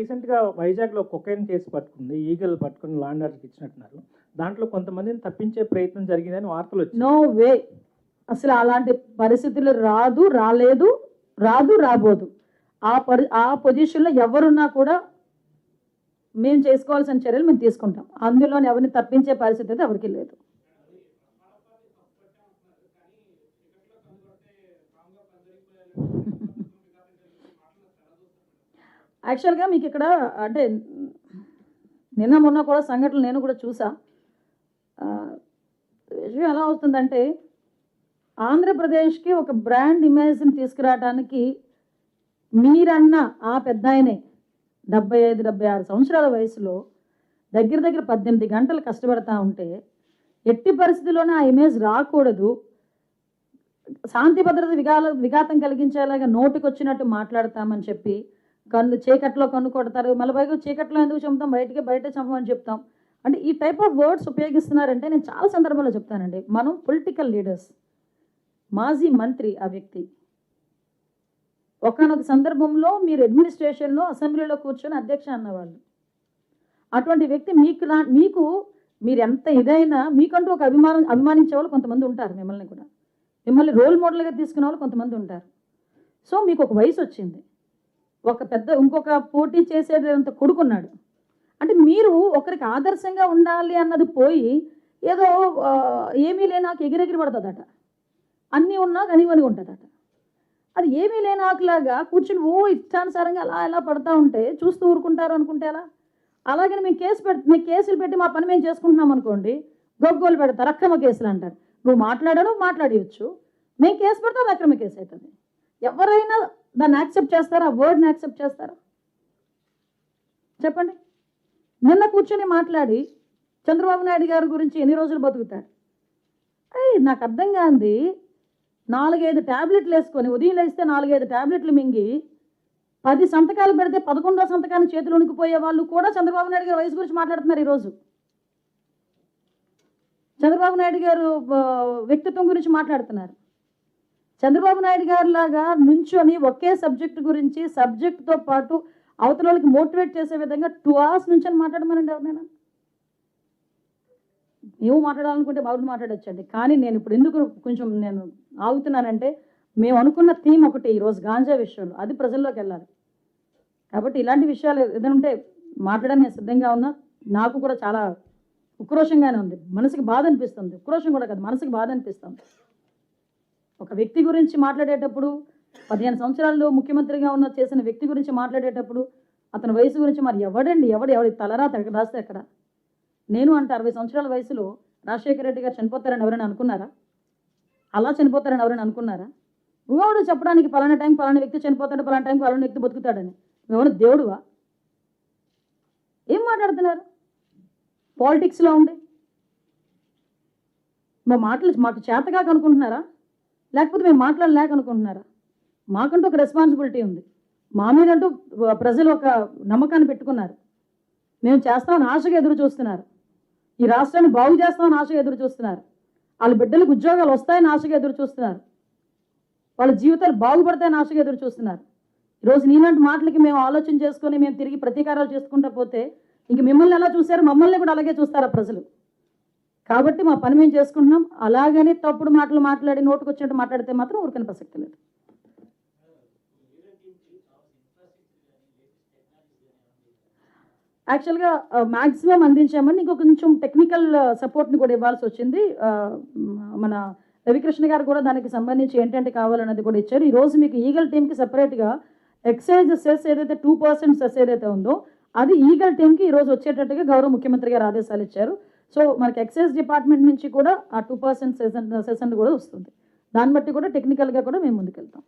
రీసెంట్గా వైజాగ్లో cocaine case పట్టుకుంది ఈగల్ పట్టుకుని లాండర్కి ఇచ్చినట్టున్నారు. దాంట్లో కొంతమందిని తప్పించే ప్రయత్నం జరిగిందని వార్తలు వచ్చాయి. నో వే అసలు అలాంటి పరిస్థితులు రాదు రాలేదు రాదు రాబోదు. ఆ పరి ఆ పొజిషన్లో ఎవరున్నా కూడా మేము చేసుకోవాల్సిన చర్యలు మేము తీసుకుంటాం. అందులో ఎవరిని తప్పించే పరిస్థితి అయితే ఎవరికి లేదు. యాక్చువల్గా మీకు ఇక్కడ అంటే నిన్న మొన్న కూడా సంఘటనలు నేను కూడా చూసా. విషయం ఎలా అవుతుందంటే ఆంధ్రప్రదేశ్కి ఒక బ్రాండ్ ఇమేజ్ని తీసుకురావడానికి మీరన్న ఆ పెద్ద ఆయనే డెబ్బై ఐదు డెబ్బై ఆరు సంవత్సరాల వయసులో దగ్గర దగ్గర పద్దెనిమిది గంటలు కష్టపడతా ఉంటే ఎట్టి పరిస్థితుల్లోనే ఆ ఇమేజ్ రాకూడదు. శాంతి భద్రత విఘాల విఘాతం కలిగించేలాగా నోటికి వచ్చినట్టు మాట్లాడతామని చెప్పి కన్ను చీకట్లో కన్ను కొడతారు మళ్ళీ పైగా చీకట్లో ఎందుకు చంపుతాం? బయటికి బయట చంపమని చెప్తాం. అంటే ఈ టైప్ ఆఫ్ వర్డ్స్ ఉపయోగిస్తున్నారంటే నేను చాలా సందర్భాల్లో చెప్తానండి. మనం పొలిటికల్ లీడర్స్ మాజీ మంత్రి ఆ వ్యక్తి. ఒకనొక సందర్భంలో మీరు అడ్మినిస్ట్రేషన్లో అసెంబ్లీలో కూర్చొని అధ్యక్ష అన్నవాళ్ళు. అటువంటి వ్యక్తి మీకు మీకు మీరు ఎంత ఇదైనా మీకంటూ ఒక అభిమానం అభిమానించే వాళ్ళు కొంతమంది ఉంటారు మిమ్మల్ని కూడా. మిమ్మల్ని రోల్ మోడల్గా తీసుకునే వాళ్ళు కొంతమంది ఉంటారు. సో మీకు ఒక వయసు వచ్చింది. ఒక పెద్ద ఇంకొక పోటీ చేసేటంత కొడుకున్నాడు. అంటే మీరు ఒకరికి ఆదర్శంగా ఉండాలి అన్నది పోయి ఏదో ఏమీ లేనాకు ఎగిరెగిరి పడుతుందట. అన్నీ ఉన్నా కనివని ఉంటుందట. అది ఏమీ లేనాకులాగా కూర్చుని ఓ ఇష్టానుసారంగా అలా ఎలా పడతా ఉంటే చూస్తూ ఊరుకుంటారు అనుకుంటే ఎలా? అలాగని మేము కేసు పెట్టి మేము కేసులు పెట్టి మా పని మేము చేసుకుంటున్నాం అనుకోండి గొగ్గోలు పెడతారు అక్రమ కేసులు అంటారు. నువ్వు మాట్లాడడం మాట్లాడవచ్చు మేము కేసు పెడతాం అక్రమ కేసు అవుతుంది. ఎవరైనా దాన్ని యాక్సెప్ట్ చేస్తారా? ఆ వర్డ్ని యాక్సెప్ట్ చేస్తారా? చెప్పండి. నిన్న కూర్చొని మాట్లాడి చంద్రబాబు నాయుడు గారి గురించి ఎన్ని రోజులు బతుకుతాడు? అయ్యి నాకు అర్థం కాంది. నాలుగైదు ట్యాబ్లెట్లు వేసుకొని ఉదయం లేస్తే నాలుగైదు ట్యాబ్లెట్లు మింగి పది సంతకాలు పెడితే పదకొండో సంతకాన్ని చేతులు ఉనికిపోయే వాళ్ళు కూడా చంద్రబాబు నాయుడు గారి వయసు గురించి మాట్లాడుతున్నారు ఈరోజు. చంద్రబాబు నాయుడు గారు వ్యక్తిత్వం గురించి మాట్లాడుతున్నారు. చంద్రబాబు నాయుడు గారు లాగా నుంచొని ఒకే సబ్జెక్ట్ గురించి సబ్జెక్ట్తో పాటు అవతల వాళ్ళకి మోటివేట్ చేసే విధంగా టూ అవర్స్ నుంచి మాట్లాడమనండి ఎవరినైనా. మేము మాట్లాడాలనుకుంటే బాగుండి మాట్లాడొచ్చండి. కానీ నేను ఇప్పుడు ఎందుకు కొంచెం నేను ఆగుతున్నానంటే మేము అనుకున్న థీమ్ ఒకటి ఈరోజు గాంజా విషయంలో అది ప్రజల్లోకి వెళ్ళాలి. కాబట్టి ఇలాంటి విషయాలు ఏదైనా ఉంటే మాట్లాడడానికి నేను సిద్ధంగా ఉన్నా. నాకు కూడా చాలా ఉక్రోషంగానే ఉంది. మనసుకి బాధ అనిపిస్తుంది. ఉక్రోషం కూడా కాదు మనసుకి బాధ అనిపిస్తుంది. ఒక వ్యక్తి గురించి మాట్లాడేటప్పుడు పదిహేను సంవత్సరాల్లో ముఖ్యమంత్రిగా ఉన్న చేసిన వ్యక్తి గురించి మాట్లాడేటప్పుడు అతని వయసు గురించి మరి ఎవడండి? ఎవడు? ఎవడి తలరాత రాస్తే ఎక్కడ? నేను అంటే అరవై సంవత్సరాల వయసులో రాజశేఖర రెడ్డి గారు చనిపోతారని ఎవరైనా అనుకున్నారా? అలా చనిపోతారని ఎవరైనా అనుకున్నారా? నువ్వెవడు చెప్పడానికి పలానా టైం పలానా వ్యక్తి చనిపోతాడు పలానా టైం పలానా వ్యక్తి బతుకుతాడని. ఎవరు దేవుడువా? ఏం మాట్లాడుతున్నారు? పాలిటిక్స్లో ఉండి? మా మాటలు మాకు చేతగా కనుక్కుంటున్నారా లేకపోతే మేము మాట్లాడలేక అనుకుంటున్నారా మాకంటూ ఒక రెస్పాన్సిబిలిటీ ఉంది. మా మీదంటూ ప్రజలు ఒక నమ్మకాన్ని పెట్టుకున్నారు. మేము చేస్తామని ఆశగా ఎదురు చూస్తున్నారు. ఈ రాష్ట్రాన్ని బాగు చేస్తామని ఆశగా ఎదురు చూస్తున్నారు. వాళ్ళ బిడ్డలకు ఉద్యోగాలు వస్తాయని ఆశగా ఎదురు చూస్తున్నారు. వాళ్ళ జీవితాలు బాగుపడతాయని ఆశగా ఎదురు చూస్తున్నారు. ఈరోజు నీలాంటి మాటలకి మేము ఆలోచన చేసుకొని మేము తిరిగి ప్రతీకారాలు చేసుకుంటా పోతే ఇంక మిమ్మల్ని ఎలా చూశారు మమ్మల్ని కూడా అలాగే చూస్తారా ప్రజలు? కాబట్టి మా పని మేము చేసుకుంటున్నాం. అలాగని తప్పుడు మాటలు మాట్లాడి నోటుకు వచ్చినట్టు మాట్లాడితే మాత్రం ఊరికని ప్రసక్తి లేదు యాక్చువల్గా మ్యాక్సిమం అందించామని ఇంకొక కొంచెం టెక్నికల్ సపోర్ట్ని కూడా ఇవ్వాల్సి వచ్చింది. మన రవికృష్ణ గారు కూడా దానికి సంబంధించి ఏంటంటే కావాలన్నది కూడా ఇచ్చారు. ఈరోజు మీకు ఈగల్ టీమ్కి సపరేట్గా ఎక్సైజ్ సెస్ ఏదైతే టూ పర్సెంట్ సెస్ ఏదైతే ఉందో అది ఈగల్ టీమ్కి ఈరోజు వచ్చేటట్టుగా గౌరవ ముఖ్యమంత్రి గారు ఆదేశాలు ఇచ్చారు. సో మనకి ఎక్సైజ్ డిపార్ట్మెంట్ నుంచి కూడా ఆ టూ పర్సెంట్ సెషన్ సెషన్ కూడా వస్తుంది. దాన్ని బట్టి కూడా టెక్నికల్గా కూడా మేము ముందుకెళ్తాం.